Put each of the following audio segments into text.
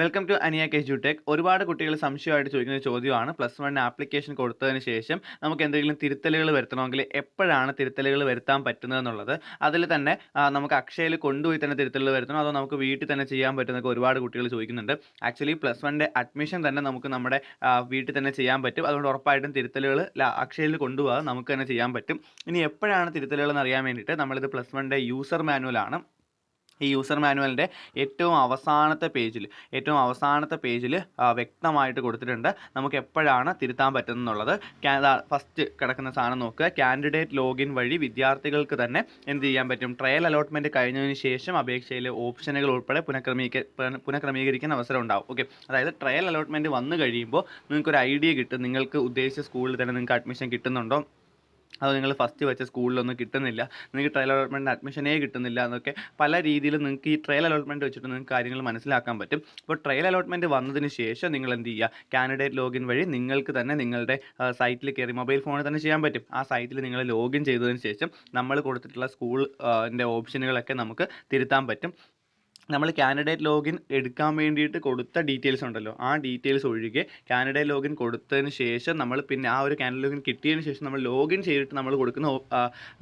Welcome to Aniya K tech ഒരുപാട് കുട്ടികൾ സംശയമായിട്ട് ചോദിക്കുന്ന ചോദ്യമാണ്. പ്ലസ് വൺ ആപ്ലിക്കേഷൻ കൊടുത്തതിന് ശേഷം നമുക്ക് എന്തെങ്കിലും തിരുത്തലുകൾ വരുത്തണമെങ്കിൽ എപ്പോഴാണ് തിരുത്തലുകൾ വരുത്താൻ പറ്റുന്നത് എന്നുള്ളത്. അതിൽ തന്നെ നമുക്ക് അക്ഷയയിൽ കൊണ്ടുപോയി തന്നെ തിരുത്തലുകൾ വരുത്തണം. അതോ നമുക്ക് വീട്ടിൽ തന്നെ ചെയ്യാൻ പറ്റുന്നൊക്കെ ഒരുപാട് കുട്ടികൾ ചോദിക്കുന്നുണ്ട്. ആക്ച്വലി പ്ലസ് വണ്ണിന്റെ അഡ്മിഷൻ തന്നെ നമുക്ക് നമ്മുടെ വീട്ടിൽ തന്നെ ചെയ്യാൻ പറ്റും. അതുകൊണ്ട് ഉറപ്പായിട്ടും തിരുത്തലുകൾ അക്ഷയയിൽ കൊണ്ടുപോകാതെ നമുക്ക് തന്നെ ചെയ്യാൻ പറ്റും. ഇനി എപ്പോഴാണ് തിരുത്തലുകൾ എന്ന് അറിയാൻ വേണ്ടിയിട്ട് നമ്മളിത് പ്ലസ് വണ്ണിന്റെ യൂസർ മാനുവലാണ് ഈ യൂസർ മാനുവലിന്റെ ഏറ്റവും അവസാനത്തെ പേജിൽ ഏറ്റവും അവസാനത്തെ പേജിൽ വ്യക്തമായിട്ട് കൊടുത്തിട്ടുണ്ട്. നമുക്ക് എപ്പോഴാണ് തിരുത്താൻ പറ്റുന്നുള്ളത്? ഫസ്റ്റ് കിടക്കുന്ന സാധനം നോക്കുക. കാൻഡിഡേറ്റ് ലോഗിൻ വഴി വിദ്യാർത്ഥികൾക്ക് തന്നെ എന്ത് ചെയ്യാൻ പറ്റും? ട്രയൽ അലോട്ട്മെന്റ് കഴിഞ്ഞതിന് ശേഷം അപേക്ഷയിലെ ഓപ്ഷനുകൾ ഉൾപ്പെടെ പുനഃക്രമീക പുന- പുനഃക്രമീകരിക്കാൻ അവസരം ഉണ്ടാവും. ഓക്കെ അതായത് ട്രയൽ അലോട്ട്മെന്റ് വന്നു കഴിയുമ്പോൾ നിങ്ങൾക്കൊരു ഐഡിയ കിട്ടും. നിങ്ങൾക്ക് ഉദ്ദേശിച്ച സ്കൂളിൽ തന്നെ നിങ്ങൾക്ക് അഡ്മിഷൻ കിട്ടുന്നുണ്ടോ? അത് നിങ്ങൾ ഫസ്റ്റ് വെച്ച സ്കൂളിലൊന്നും കിട്ടുന്നില്ല. നിങ്ങൾക്ക് ട്രയൽ അലോട്ട്മെന്റ് അഡ്മിഷനേ കിട്ടുന്നില്ല എന്നൊക്കെ പല രീതിയിൽ നിങ്ങൾക്ക് ഈ ട്രയൽ അലോട്ട്മെന്റ് വെച്ചിട്ട് നിങ്ങൾക്ക് കാര്യങ്ങൾ മനസ്സിലാക്കാൻ പറ്റും. അപ്പോൾ ട്രയൽ അലോട്ട്മെന്റ് വന്നതിന് ശേഷം നിങ്ങൾ എന്ത് ചെയ്യുക? കാൻഡിഡേറ്റ് ലോഗിൻ വഴി നിങ്ങൾക്ക് തന്നെ നിങ്ങളുടെ സൈറ്റിൽ കയറി മൊബൈൽ ഫോണിൽ തന്നെ ചെയ്യാൻ പറ്റും. ആ സൈറ്റിൽ നിങ്ങൾ ലോഗിൻ ചെയ്തതിന് ശേഷം നമ്മൾ കൊടുത്തിട്ടുള്ള സ്കൂളിന്റെ ഓപ്ഷനുകളൊക്കെ നമുക്ക് തിരുത്താൻ പറ്റും. നമ്മൾ കാൻഡിഡേറ്റ് ലോഗിൻ എടുക്കാൻ വേണ്ടിയിട്ട് കൊടുത്ത ഡീറ്റെയിൽസ് ഉണ്ടല്ലോ. ആ ഡീറ്റെയിൽസ് ഒഴികെ കാൻഡിഡേറ്റ് ലോഗിൻ കൊടുത്തതിന് ശേഷം നമ്മൾ പിന്നെ ആ ഒരു കാൻഡിഡേറ്റ് ലോഗിൻ കിട്ടിയതിന് ശേഷം നമ്മൾ ലോഗിൻ ചെയ്തിട്ട് നമ്മൾ കൊടുക്കുന്ന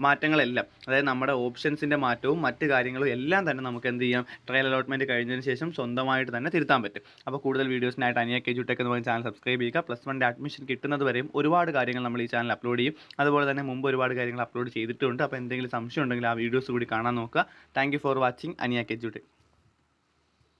മാറ്റങ്ങളെല്ലാം അതായത് നമ്മുടെ ഓപ്ഷൻസിന്റെ മാറ്റവും മറ്റ് കാര്യങ്ങളും എല്ലാം തന്നെ നമുക്ക് എന്ത് ചെയ്യാം? ട്രയൽ അലോട്ട്മെന്റ് കഴിഞ്ഞതിന് ശേഷം സ്വന്തമായിട്ട് തന്നെ തിരുത്താൻ പറ്റും. അപ്പോൾ കൂടുതൽ വീഡിയോസിനായിട്ട് അനിയ കെ ജുടെക് എന്ന് പറയുന്ന ചാനൽ സബ്സ്ക്രൈബ് ചെയ്യുക. പ്ലസ് വണ്ണിന്റെ അഡ്മിഷൻ കിട്ടുന്നത് വരെയും ഒരുപാട് കാര്യങ്ങൾ നമ്മൾ ഈ ചാനൽ അപ്ലോഡ് ചെയ്യും. അതുപോലെ തന്നെ മുമ്പ് ഒരുപാട് കാര്യങ്ങൾ അപ്ലോഡ് ചെയ്തിട്ടുണ്ട്. അപ്പോൾ എന്തെങ്കിലും സംശയം ഉണ്ടെങ്കിൽ ആ വീഡിയോസ് കൂടി കാണാൻ നോക്കുക. Thank for watching Aniya K ജുടെക്